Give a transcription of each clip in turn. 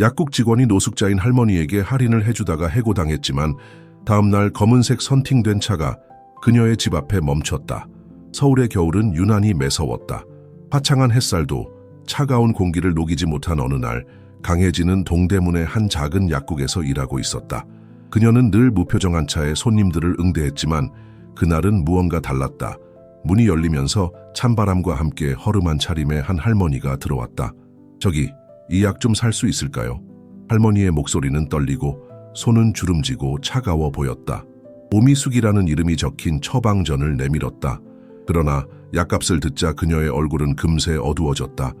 약국 직원이 노숙자인 할머니에게 할인을 해주다가 해고당했지만 다음날 검은색 선팅된 차가 그녀의 집 앞에 멈췄다. 서울의 겨울은 유난히 매서웠다. 화창한 햇살도 차가운 공기를 녹이지 못한 어느 날 강혜진은 동대문의 한 작은 약국에서 일하고 있었다. 그녀는 늘 무표정한 차에 손님들을 응대했지만 그날은 무언가 달랐다. 문이 열리면서 찬바람과 함께 허름한 차림의 한 할머니가 들어왔다. 저기, 이 약 좀 살 수 있을까요? 할머니의 목소리는 떨리고 손은 주름지고 차가워 보였다. 오미숙이라는 이름이 적힌 처방전을 내밀었다. 그러나 약값을 듣자 그녀의 얼굴은 금세 어두워졌다.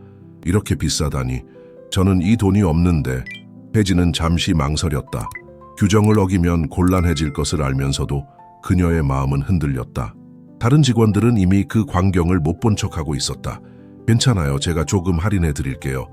이렇게 비싸다니. 저는 이 돈이 없는데. 혜진은 잠시 망설였다. 규정을 어기면 곤란해질 것을 알면서도 그녀의 마음은 흔들렸다. 다른 직원들은 이미 그 광경을 못 본 척하고 있었다. 괜찮아요. 제가 조금 할인해 드릴게요.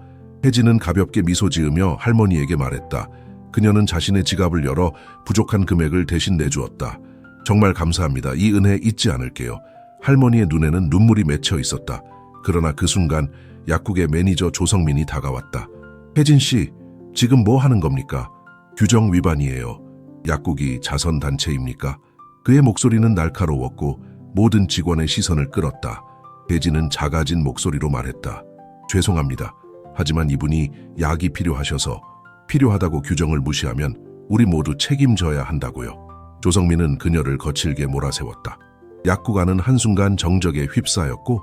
혜진은 가볍게 미소 지으며 할머니에게 말했다. 그녀는 자신의 지갑을 열어 부족한 금액을 대신 내주었다. 정말 감사합니다. 이 은혜 잊지 않을게요. 할머니의 눈에는 눈물이 맺혀 있었다. 그러나 그 순간 약국의 매니저 조성민이 다가왔다. 혜진 씨, 지금 뭐 하는 겁니까? 규정 위반이에요. 약국이 자선단체입니까? 그의 목소리는 날카로웠고 모든 직원의 시선을 끌었다. 혜진은 작아진 목소리로 말했다. 죄송합니다. 하지만 이분이 약이 필요하셔서 필요하다고 규정을 무시하면 우리 모두 책임져야 한다고요. 조성민은 그녀를 거칠게 몰아세웠다. 약국 안은 한순간 정적에 휩싸였고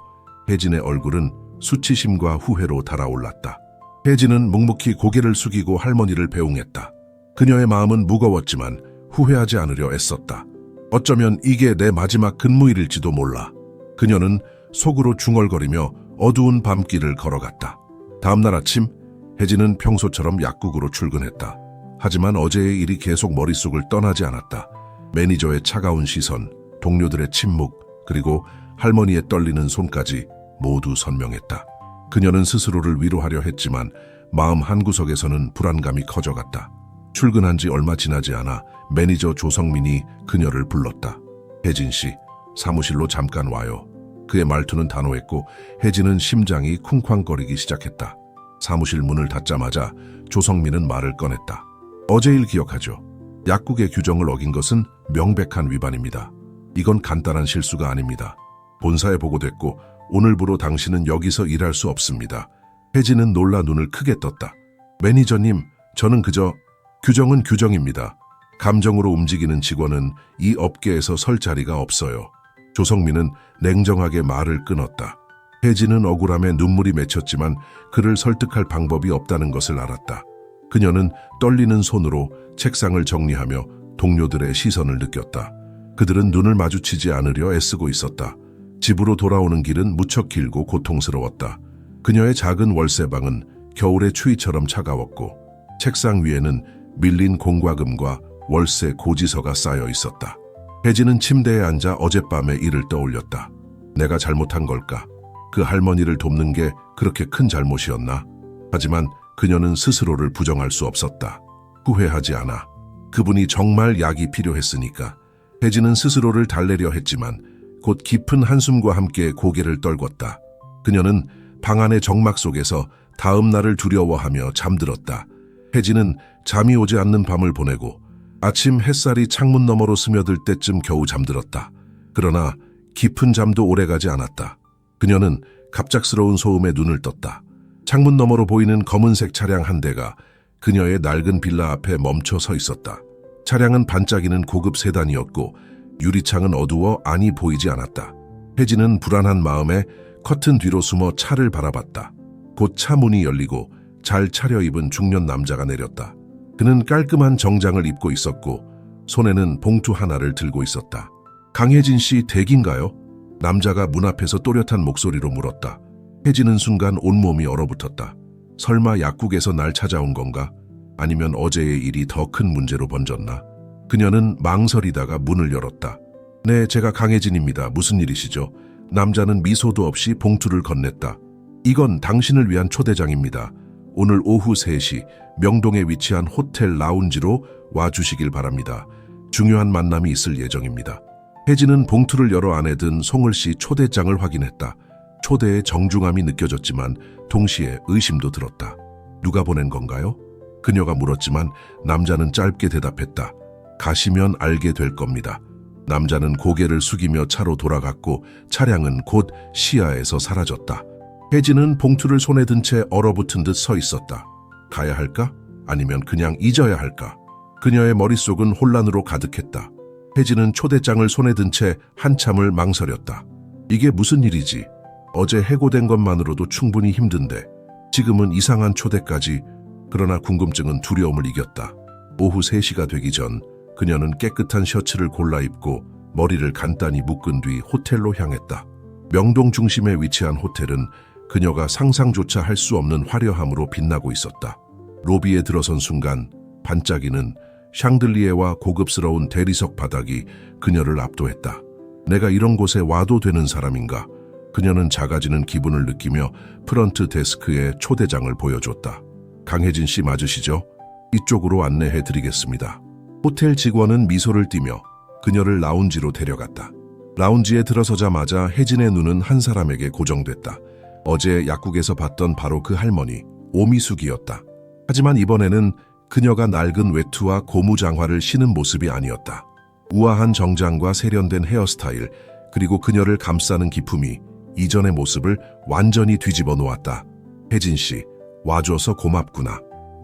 혜진의 얼굴은 수치심과 후회로 달아올랐다. 혜진은 묵묵히 고개를 숙이고 할머니를 배웅했다. 그녀의 마음은 무거웠지만 후회하지 않으려 애썼다. 어쩌면 이게 내 마지막 근무일일지도 몰라. 그녀는 속으로 중얼거리며 어두운 밤길을 걸어갔다. 다음날 아침 혜진은 평소처럼 약국으로 출근했다. 하지만 어제의 일이 계속 머릿속을 떠나지 않았다. 매니저의 차가운 시선, 동료들의 침묵, 그리고 할머니의 떨리는 손까지 모두 선명했다. 그녀는 스스로를 위로하려 했지만 마음 한구석에서는 불안감이 커져갔다. 출근한 지 얼마 지나지 않아 매니저 조성민이 그녀를 불렀다. 혜진 씨, 사무실로 잠깐 와요. 그의 말투는 단호했고 혜진은 심장이 쿵쾅거리기 시작했다. 사무실 문을 닫자마자 조성민은 말을 꺼냈다. 어제 일 기억하죠? 약국의 규정을 어긴 것은 명백한 위반입니다. 이건 간단한 실수가 아닙니다. 본사에 보고됐고 오늘부로 당신은 여기서 일할 수 없습니다. 혜진은 놀라 눈을 크게 떴다. 매니저님, 저는 그저 규정은 규정입니다. 감정으로 움직이는 직원은 이 업계에서 설 자리가 없어요. 조성민은 냉정하게 말을 끊었다. 혜진은 억울함에 눈물이 맺혔지만 그를 설득할 방법이 없다는 것을 알았다. 그녀는 떨리는 손으로 책상을 정리하며 동료들의 시선을 느꼈다. 그들은 눈을 마주치지 않으려 애쓰고 있었다. 집으로 돌아오는 길은 무척 길고 고통스러웠다. 그녀의 작은 월세방은 겨울의 추위처럼 차가웠고 책상 위에는 밀린 공과금과 월세 고지서가 쌓여 있었다. 혜진은 침대에 앉아 어젯밤의 일을 떠올렸다. 내가 잘못한 걸까? 그 할머니를 돕는 게 그렇게 큰 잘못이었나? 하지만 그녀는 스스로를 부정할 수 없었다. 후회하지 않아. 그분이 정말 약이 필요했으니까. 혜진은 스스로를 달래려 했지만 곧 깊은 한숨과 함께 고개를 떨궜다. 그녀는 방 안의 정막 속에서 다음 날을 두려워하며 잠들었다. 혜진은 잠이 오지 않는 밤을 보내고 아침 햇살이 창문 너머로 스며들 때쯤 겨우 잠들었다. 그러나 깊은 잠도 오래가지 않았다. 그녀는 갑작스러운 소음에 눈을 떴다. 창문 너머로 보이는 검은색 차량 한 대가 그녀의 낡은 빌라 앞에 멈춰 서 있었다. 차량은 반짝이는 고급 세단이었고 유리창은 어두워 안이 보이지 않았다. 혜진은 불안한 마음에 커튼 뒤로 숨어 차를 바라봤다. 곧 차 문이 열리고 잘 차려입은 중년 남자가 내렸다. 그는 깔끔한 정장을 입고 있었고 손에는 봉투 하나를 들고 있었다. 강혜진 씨 댁인가요? 남자가 문 앞에서 또렷한 목소리로 물었다. 혜진은 순간 온몸이 얼어붙었다. 설마 약국에서 날 찾아온 건가? 아니면 어제의 일이 더 큰 문제로 번졌나? 그녀는 망설이다가 문을 열었다. 네, 제가 강혜진입니다. 무슨 일이시죠? 남자는 미소도 없이 봉투를 건넸다. 이건 당신을 위한 초대장입니다. 오늘 오후 3시 명동에 위치한 호텔 라운지로 와주시길 바랍니다. 중요한 만남이 있을 예정입니다. 혜진은 봉투를 열어 안에 든 송을 씨 초대장을 확인했다. 초대의 정중함이 느껴졌지만 동시에 의심도 들었다. 누가 보낸 건가요? 그녀가 물었지만 남자는 짧게 대답했다. 가시면 알게 될 겁니다. 남자는 고개를 숙이며 차로 돌아갔고 차량은 곧 시야에서 사라졌다. 혜진은 봉투를 손에 든 채 얼어붙은 듯 서 있었다. 가야 할까? 아니면 그냥 잊어야 할까? 그녀의 머릿속은 혼란으로 가득했다. 혜진은 초대장을 손에 든 채 한참을 망설였다. 이게 무슨 일이지? 어제 해고된 것만으로도 충분히 힘든데 지금은 이상한 초대까지 그러나 궁금증은 두려움을 이겼다. 오후 3시가 되기 전 그녀는 깨끗한 셔츠를 골라 입고 머리를 간단히 묶은 뒤 호텔로 향했다. 명동 중심에 위치한 호텔은 그녀가 상상조차 할 수 없는 화려함으로 빛나고 있었다. 로비에 들어선 순간 반짝이는 샹들리에와 고급스러운 대리석 바닥이 그녀를 압도했다. 내가 이런 곳에 와도 되는 사람인가? 그녀는 작아지는 기분을 느끼며 프런트 데스크에 초대장을 보여줬다. 강혜진 씨 맞으시죠? 이쪽으로 안내해 드리겠습니다. 호텔 직원은 미소를 띠며 그녀를 라운지로 데려갔다. 라운지에 들어서자마자 혜진의 눈은 한 사람에게 고정됐다. 어제 약국에서 봤던 바로 그 할머니, 오미숙이었다. 하지만 이번에는 그녀가 낡은 외투와 고무장화를 신은 모습이 아니었다. 우아한 정장과 세련된 헤어스타일, 그리고 그녀를 감싸는 기품이 이전의 모습을 완전히 뒤집어 놓았다. 혜진 씨, 와줘서 고맙구나.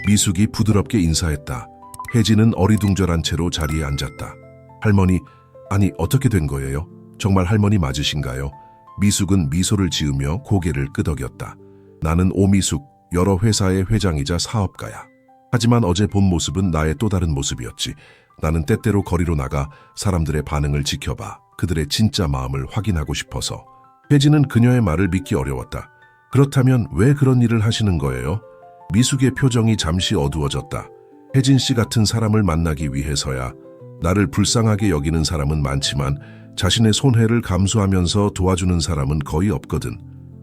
미숙이 부드럽게 인사했다. 혜진은 어리둥절한 채로 자리에 앉았다. 할머니, 아니 어떻게 된 거예요? 정말 할머니 맞으신가요? 미숙은 미소를 지으며 고개를 끄덕였다. 나는 오미숙, 여러 회사의 회장이자 사업가야. 하지만 어제 본 모습은 나의 또 다른 모습이었지. 나는 때때로 거리로 나가 사람들의 반응을 지켜봐 그들의 진짜 마음을 확인하고 싶어서. 혜진은 그녀의 말을 믿기 어려웠다. 그렇다면 왜 그런 일을 하시는 거예요? 미숙의 표정이 잠시 어두워졌다. 혜진 씨 같은 사람을 만나기 위해서야. 나를 불쌍하게 여기는 사람은 많지만 자신의 손해를 감수하면서 도와주는 사람은 거의 없거든.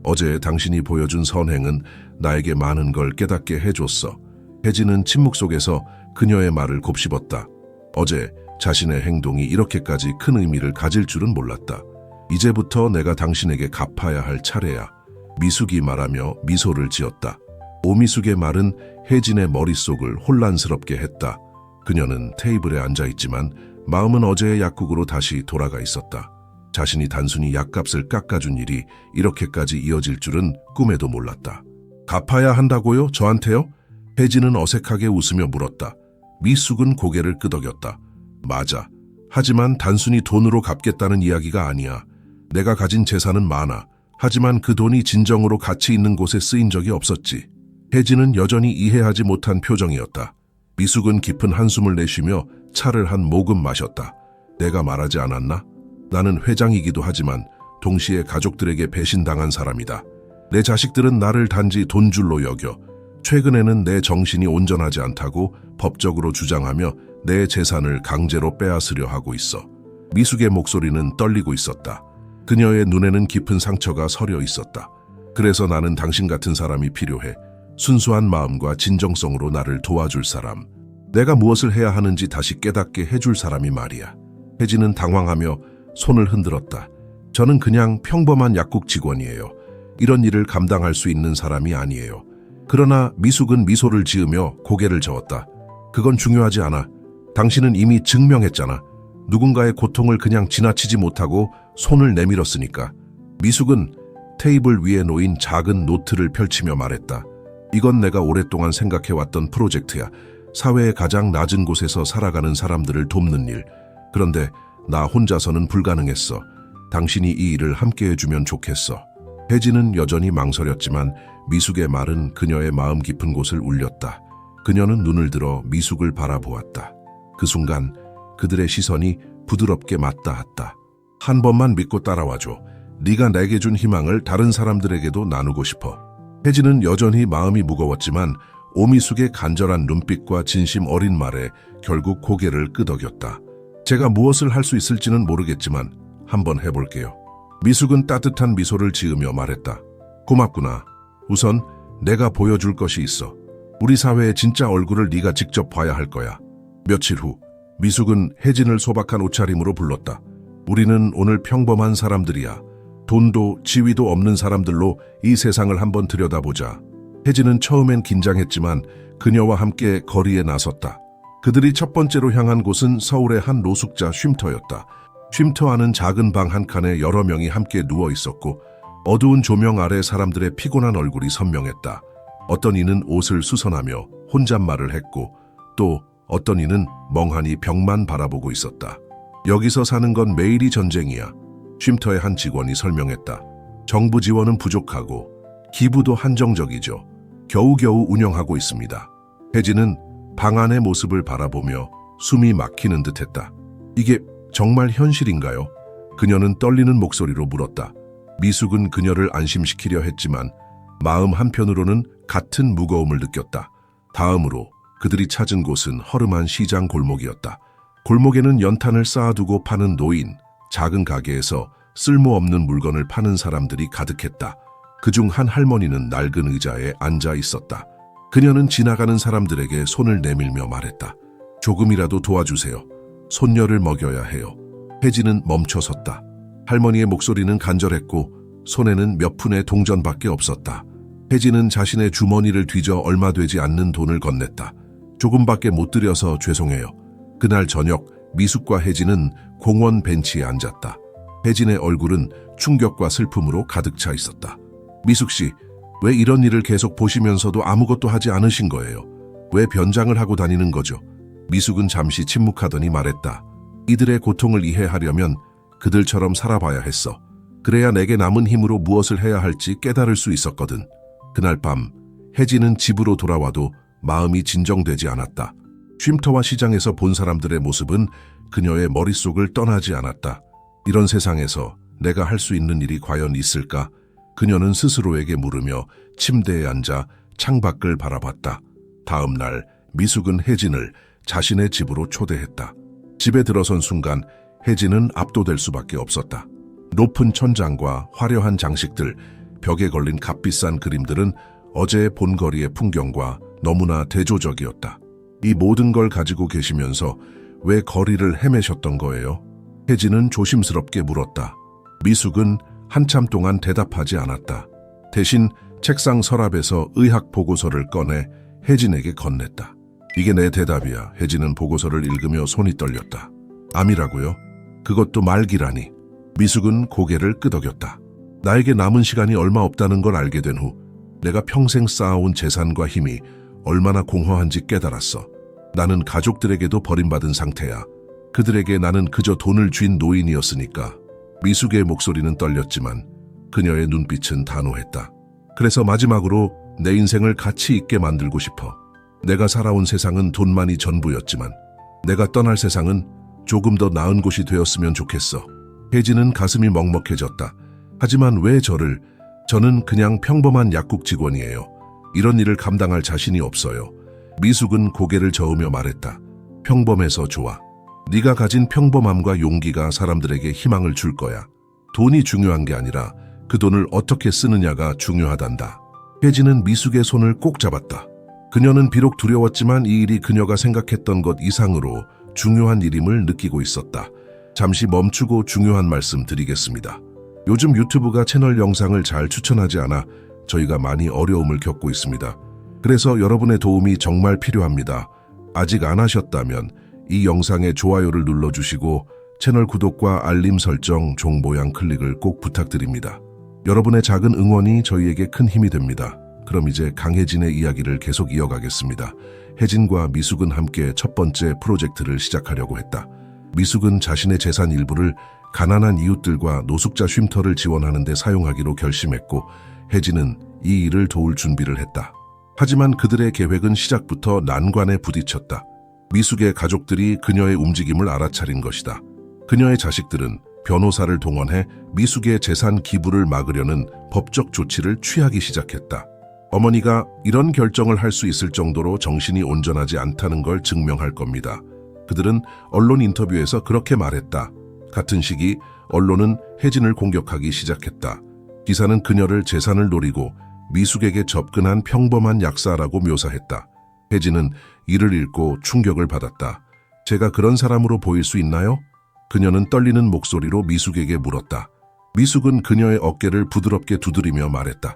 어제 당신이 보여준 선행은 나에게 많은 걸 깨닫게 해줬어. 혜진은 침묵 속에서 그녀의 말을 곱씹었다. 어제 자신의 행동이 이렇게까지 큰 의미를 가질 줄은 몰랐다. 이제부터 내가 당신에게 갚아야 할 차례야. 미숙이 말하며 미소를 지었다. 오미숙의 말은 혜진의 머릿속을 혼란스럽게 했다. 그녀는 테이블에 앉아 있지만 마음은 어제의 약국으로 다시 돌아가 있었다. 자신이 단순히 약값을 깎아준 일이 이렇게까지 이어질 줄은 꿈에도 몰랐다. 갚아야 한다고요? 저한테요? 혜진은 어색하게 웃으며 물었다. 미숙은 고개를 끄덕였다. 맞아. 하지만 단순히 돈으로 갚겠다는 이야기가 아니야. 내가 가진 재산은 많아. 하지만 그 돈이 진정으로 가치 있는 곳에 쓰인 적이 없었지. 혜진은 여전히 이해하지 못한 표정이었다. 미숙은 깊은 한숨을 내쉬며 차를 한 모금 마셨다. 내가 말하지 않았나? 나는 회장이기도 하지만 동시에 가족들에게 배신당한 사람이다. 내 자식들은 나를 단지 돈줄로 여겨 최근에는 내 정신이 온전하지 않다고 법적으로 주장하며 내 재산을 강제로 빼앗으려 하고 있어. 미숙의 목소리는 떨리고 있었다. 그녀의 눈에는 깊은 상처가 서려 있었다. 그래서 나는 당신 같은 사람이 필요해. 순수한 마음과 진정성으로 나를 도와줄 사람. 내가 무엇을 해야 하는지 다시 깨닫게 해줄 사람이 말이야. 혜진은 당황하며 손을 흔들었다. 저는 그냥 평범한 약국 직원이에요. 이런 일을 감당할 수 있는 사람이 아니에요. 그러나 미숙은 미소를 지으며 고개를 저었다. 그건 중요하지 않아. 당신은 이미 증명했잖아. 누군가의 고통을 그냥 지나치지 못하고 손을 내밀었으니까. 미숙은 테이블 위에 놓인 작은 노트를 펼치며 말했다. 이건 내가 오랫동안 생각해왔던 프로젝트야. 사회의 가장 낮은 곳에서 살아가는 사람들을 돕는 일. 그런데 나 혼자서는 불가능했어. 당신이 이 일을 함께 해주면 좋겠어. 혜진은 여전히 망설였지만 미숙의 말은 그녀의 마음 깊은 곳을 울렸다. 그녀는 눈을 들어 미숙을 바라보았다. 그 순간 그들의 시선이 부드럽게 맞닿았다. 한 번만 믿고 따라와줘. 네가 내게 준 희망을 다른 사람들에게도 나누고 싶어. 혜진은 여전히 마음이 무거웠지만 오미숙의 간절한 눈빛과 진심 어린 말에 결국 고개를 끄덕였다. 제가 무엇을 할 수 있을지는 모르겠지만 한번 해볼게요. 미숙은 따뜻한 미소를 지으며 말했다. 고맙구나. 우선 내가 보여줄 것이 있어. 우리 사회의 진짜 얼굴을 네가 직접 봐야 할 거야. 며칠 후 미숙은 혜진을 소박한 옷차림으로 불렀다. 우리는 오늘 평범한 사람들이야. 돈도 지위도 없는 사람들로 이 세상을 한번 들여다보자. 혜진은 처음엔 긴장했지만 그녀와 함께 거리에 나섰다. 그들이 첫 번째로 향한 곳은 서울의 한 노숙자 쉼터였다. 쉼터 안은 작은 방 한 칸에 여러 명이 함께 누워 있었고 어두운 조명 아래 사람들의 피곤한 얼굴이 선명했다. 어떤 이는 옷을 수선하며 혼잣말을 했고 또 어떤 이는 멍하니 벽만 바라보고 있었다. 여기서 사는 건 매일이 전쟁이야. 쉼터의 한 직원이 설명했다. 정부 지원은 부족하고 기부도 한정적이죠. 겨우겨우 운영하고 있습니다. 혜진은 방 안의 모습을 바라보며 숨이 막히는 듯했다. 이게 정말 현실인가요? 그녀는 떨리는 목소리로 물었다. 미숙은 그녀를 안심시키려 했지만 마음 한편으로는 같은 무거움을 느꼈다. 다음으로 그들이 찾은 곳은 허름한 시장 골목이었다. 골목에는 연탄을 쌓아두고 파는 노인, 작은 가게에서 쓸모없는 물건을 파는 사람들이 가득했다. 그중 한 할머니는 낡은 의자에 앉아 있었다. 그녀는 지나가는 사람들에게 손을 내밀며 말했다. 조금이라도 도와주세요. 손녀를 먹여야 해요. 혜진은 멈춰 섰다. 할머니의 목소리는 간절했고 손에는 몇 푼의 동전밖에 없었다. 혜진은 자신의 주머니를 뒤져 얼마 되지 않는 돈을 건넸다. 조금밖에 못 드려서 죄송해요. 그날 저녁 미숙과 혜진은 공원 벤치에 앉았다. 혜진의 얼굴은 충격과 슬픔으로 가득 차 있었다. 미숙 씨, 왜 이런 일을 계속 보시면서도 아무것도 하지 않으신 거예요? 왜 변장을 하고 다니는 거죠? 미숙은 잠시 침묵하더니 말했다. 이들의 고통을 이해하려면 그들처럼 살아봐야 했어. 그래야 내게 남은 힘으로 무엇을 해야 할지 깨달을 수 있었거든. 그날 밤 혜진은 집으로 돌아와도 마음이 진정되지 않았다. 쉼터와 시장에서 본 사람들의 모습은 그녀의 머릿속을 떠나지 않았다. 이런 세상에서 내가 할 수 있는 일이 과연 있을까? 그녀는 스스로에게 물으며 침대에 앉아 창밖을 바라봤다. 다음 날 미숙은 혜진을 자신의 집으로 초대했다. 집에 들어선 순간 혜진은 압도될 수밖에 없었다. 높은 천장과 화려한 장식들, 벽에 걸린 값비싼 그림들은 어제의 본거리의 풍경과 너무나 대조적이었다. 이 모든 걸 가지고 계시면서 왜 거리를 헤매셨던 거예요? 혜진은 조심스럽게 물었다. 미숙은 한참 동안 대답하지 않았다. 대신 책상 서랍에서 의학 보고서를 꺼내 혜진에게 건넸다. 이게 내 대답이야. 혜진은 보고서를 읽으며 손이 떨렸다. 암이라고요? 그것도 말기라니. 미숙은 고개를 끄덕였다. 나에게 남은 시간이 얼마 없다는 걸 알게 된 후 내가 평생 쌓아온 재산과 힘이 얼마나 공허한지 깨달았어. 나는 가족들에게도 버림받은 상태야. 그들에게 나는 그저 돈을 쥔 노인이었으니까. 미숙의 목소리는 떨렸지만 그녀의 눈빛은 단호했다. 그래서 마지막으로 내 인생을 가치 있게 만들고 싶어. 내가 살아온 세상은 돈만이 전부였지만 내가 떠날 세상은 조금 더 나은 곳이 되었으면 좋겠어. 혜진은 가슴이 먹먹해졌다. 하지만 왜 저를? 저는 그냥 평범한 약국 직원이에요. 이런 일을 감당할 자신이 없어요. 미숙은 고개를 저으며 말했다. 평범해서 좋아. 네가 가진 평범함과 용기가 사람들에게 희망을 줄 거야. 돈이 중요한 게 아니라 그 돈을 어떻게 쓰느냐가 중요하단다. 혜진은 미숙의 손을 꼭 잡았다. 그녀는 비록 두려웠지만 이 일이 그녀가 생각했던 것 이상으로 중요한 일임을 느끼고 있었다. 잠시 멈추고 중요한 말씀 드리겠습니다. 요즘 유튜브가 채널 영상을 잘 추천하지 않아 저희가 많이 어려움을 겪고 있습니다. 그래서 여러분의 도움이 정말 필요합니다. 아직 안 하셨다면 이 영상에 좋아요를 눌러주시고 채널 구독과 알림 설정, 종 모양 클릭을 꼭 부탁드립니다. 여러분의 작은 응원이 저희에게 큰 힘이 됩니다. 그럼 이제 강혜진의 이야기를 계속 이어가겠습니다. 혜진과 미숙은 함께 첫 번째 프로젝트를 시작하려고 했다. 미숙은 자신의 재산 일부를 가난한 이웃들과 노숙자 쉼터를 지원하는 데 사용하기로 결심했고 혜진은 이 일을 도울 준비를 했다. 하지만 그들의 계획은 시작부터 난관에 부딪혔다. 미숙의 가족들이 그녀의 움직임을 알아차린 것이다. 그녀의 자식들은 변호사를 동원해 미숙의 재산 기부를 막으려는 법적 조치를 취하기 시작했다. 어머니가 이런 결정을 할 수 있을 정도로 정신이 온전하지 않다는 걸 증명할 겁니다. 그들은 언론 인터뷰에서 그렇게 말했다. 같은 시기 언론은 혜진을 공격하기 시작했다. 기사는 그녀를 재산을 노리고 미숙에게 접근한 평범한 약사라고 묘사했다. 혜진은 이를 읽고 충격을 받았다. 제가 그런 사람으로 보일 수 있나요? 그녀는 떨리는 목소리로 미숙에게 물었다. 미숙은 그녀의 어깨를 부드럽게 두드리며 말했다.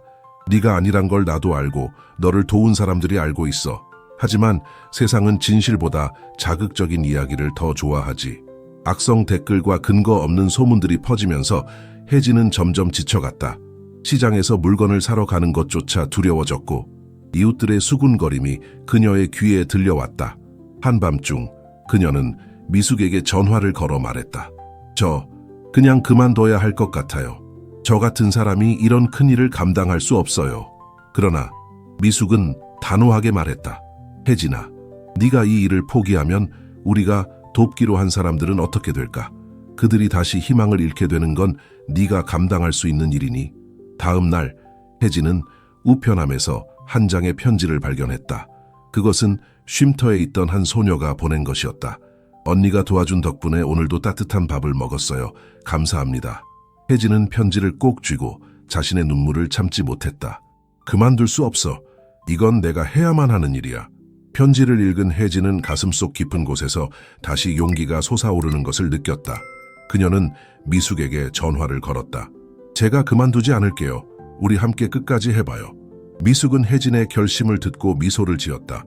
네가 아니란 걸 나도 알고 너를 도운 사람들이 알고 있어. 하지만 세상은 진실보다 자극적인 이야기를 더 좋아하지. 악성 댓글과 근거 없는 소문들이 퍼지면서 혜진은 점점 지쳐갔다. 시장에서 물건을 사러 가는 것조차 두려워졌고 이웃들의 수군거림이 그녀의 귀에 들려왔다. 한밤중 그녀는 미숙에게 전화를 걸어 말했다. 저 그냥 그만둬야 할 것 같아요. 저 같은 사람이 이런 큰일을 감당할 수 없어요. 그러나 미숙은 단호하게 말했다. 혜진아, 네가 이 일을 포기하면 우리가 돕기로 한 사람들은 어떻게 될까? 그들이 다시 희망을 잃게 되는 건 네가 감당할 수 있는 일이니. 다음 날 혜진은 우편함에서 한 장의 편지를 발견했다. 그것은 쉼터에 있던 한 소녀가 보낸 것이었다. 언니가 도와준 덕분에 오늘도 따뜻한 밥을 먹었어요. 감사합니다. 혜진은 편지를 꼭 쥐고 자신의 눈물을 참지 못했다. 그만둘 수 없어. 이건 내가 해야만 하는 일이야. 편지를 읽은 혜진은 가슴속 깊은 곳에서 다시 용기가 솟아오르는 것을 느꼈다. 그녀는 미숙에게 전화를 걸었다. 제가 그만두지 않을게요. 우리 함께 끝까지 해봐요. 미숙은 혜진의 결심을 듣고 미소를 지었다.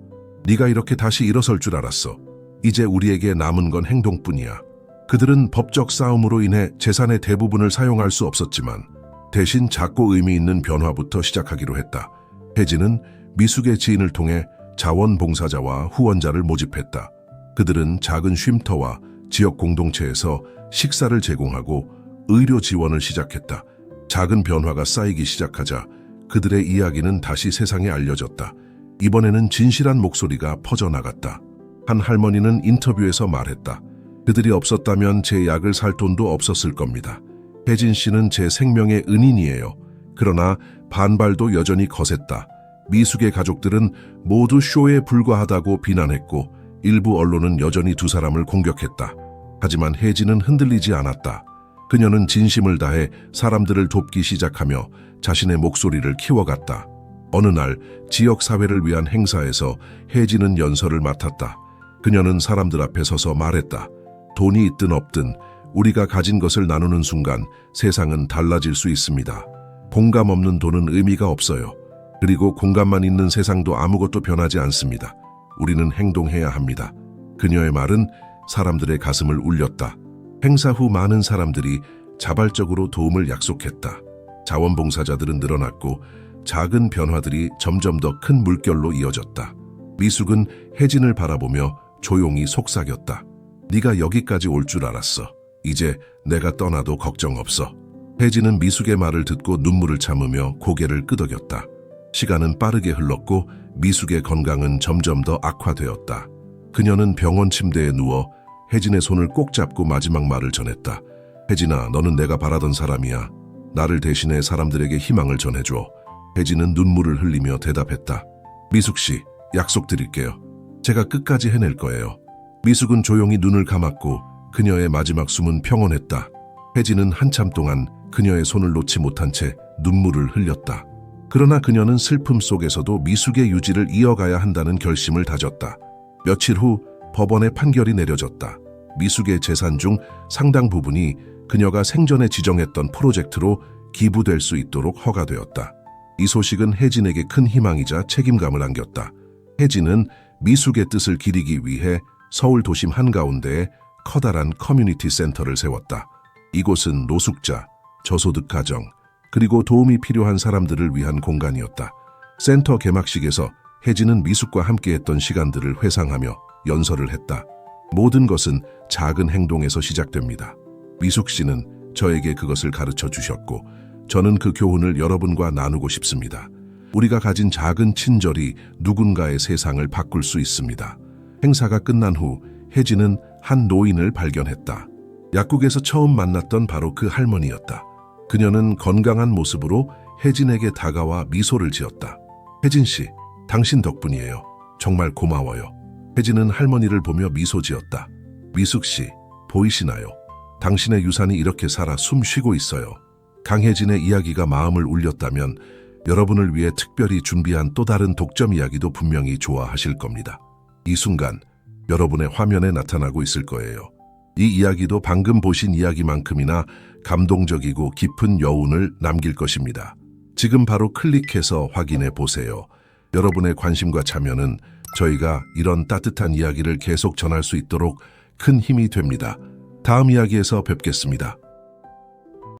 네가 이렇게 다시 일어설 줄 알았어. 이제 우리에게 남은 건 행동뿐이야. 그들은 법적 싸움으로 인해 재산의 대부분을 사용할 수 없었지만 대신 작고 의미 있는 변화부터 시작하기로 했다. 혜진은 미숙의 지인을 통해 자원봉사자와 후원자를 모집했다. 그들은 작은 쉼터와 지역 공동체에서 식사를 제공하고 의료 지원을 시작했다. 작은 변화가 쌓이기 시작하자 그들의 이야기는 다시 세상에 알려졌다. 이번에는 진실한 목소리가 퍼져나갔다. 한 할머니는 인터뷰에서 말했다. 그들이 없었다면 제 약을 살 돈도 없었을 겁니다. 혜진 씨는 제 생명의 은인이에요. 그러나 반발도 여전히 거셌다. 미숙의 가족들은 모두 쇼에 불과하다고 비난했고 일부 언론은 여전히 두 사람을 공격했다. 하지만 혜진은 흔들리지 않았다. 그녀는 진심을 다해 사람들을 돕기 시작하며 자신의 목소리를 키워갔다. 어느 날 지역 사회를 위한 행사에서 혜진은 연설을 맡았다. 그녀는 사람들 앞에 서서 말했다. 돈이 있든 없든 우리가 가진 것을 나누는 순간 세상은 달라질 수 있습니다. 공감 없는 돈은 의미가 없어요. 그리고 공감만 있는 세상도 아무것도 변하지 않습니다. 우리는 행동해야 합니다. 그녀의 말은 사람들의 가슴을 울렸다. 행사 후 많은 사람들이 자발적으로 도움을 약속했다. 자원봉사자들은 늘어났고 작은 변화들이 점점 더 큰 물결로 이어졌다. 미숙은 혜진을 바라보며 조용히 속삭였다. 네가 여기까지 올 줄 알았어. 이제 내가 떠나도 걱정 없어. 혜진은 미숙의 말을 듣고 눈물을 참으며 고개를 끄덕였다. 시간은 빠르게 흘렀고 미숙의 건강은 점점 더 악화되었다. 그녀는 병원 침대에 누워 혜진의 손을 꼭 잡고 마지막 말을 전했다. 혜진아, 너는 내가 바라던 사람이야. 나를 대신해 사람들에게 희망을 전해줘. 혜진은 눈물을 흘리며 대답했다. 미숙 씨, 약속드릴게요. 제가 끝까지 해낼 거예요. 미숙은 조용히 눈을 감았고 그녀의 마지막 숨은 평온했다. 혜진은 한참 동안 그녀의 손을 놓지 못한 채 눈물을 흘렸다. 그러나 그녀는 슬픔 속에서도 미숙의 유지를 이어가야 한다는 결심을 다졌다. 며칠 후 법원의 판결이 내려졌다. 미숙의 재산 중 상당 부분이 그녀가 생전에 지정했던 프로젝트로 기부될 수 있도록 허가되었다. 이 소식은 혜진에게 큰 희망이자 책임감을 안겼다. 혜진은 미숙의 뜻을 기리기 위해 서울 도심 한가운데에 커다란 커뮤니티 센터를 세웠다. 이곳은 노숙자, 저소득 가정, 그리고 도움이 필요한 사람들을 위한 공간이었다. 센터 개막식에서 혜진은 미숙과 함께했던 시간들을 회상하며 연설을 했다. 모든 것은 작은 행동에서 시작됩니다. 미숙 씨는 저에게 그것을 가르쳐 주셨고, 저는 그 교훈을 여러분과 나누고 싶습니다. 우리가 가진 작은 친절이 누군가의 세상을 바꿀 수 있습니다. 행사가 끝난 후 혜진은 한 노인을 발견했다. 약국에서 처음 만났던 바로 그 할머니였다. 그녀는 건강한 모습으로 혜진에게 다가와 미소를 지었다. 혜진 씨, 당신 덕분이에요. 정말 고마워요. 혜진은 할머니를 보며 미소 지었다. 미숙 씨, 보이시나요? 당신의 유산이 이렇게 살아 숨 쉬고 있어요. 강혜진의 이야기가 마음을 울렸다면 여러분을 위해 특별히 준비한 또 다른 독점 이야기도 분명히 좋아하실 겁니다. 이 순간 여러분의 화면에 나타나고 있을 거예요. 이 이야기도 방금 보신 이야기만큼이나 감동적이고 깊은 여운을 남길 것입니다. 지금 바로 클릭해서 확인해 보세요. 여러분의 관심과 참여는 저희가 이런 따뜻한 이야기를 계속 전할 수 있도록 큰 힘이 됩니다. 다음 이야기에서 뵙겠습니다.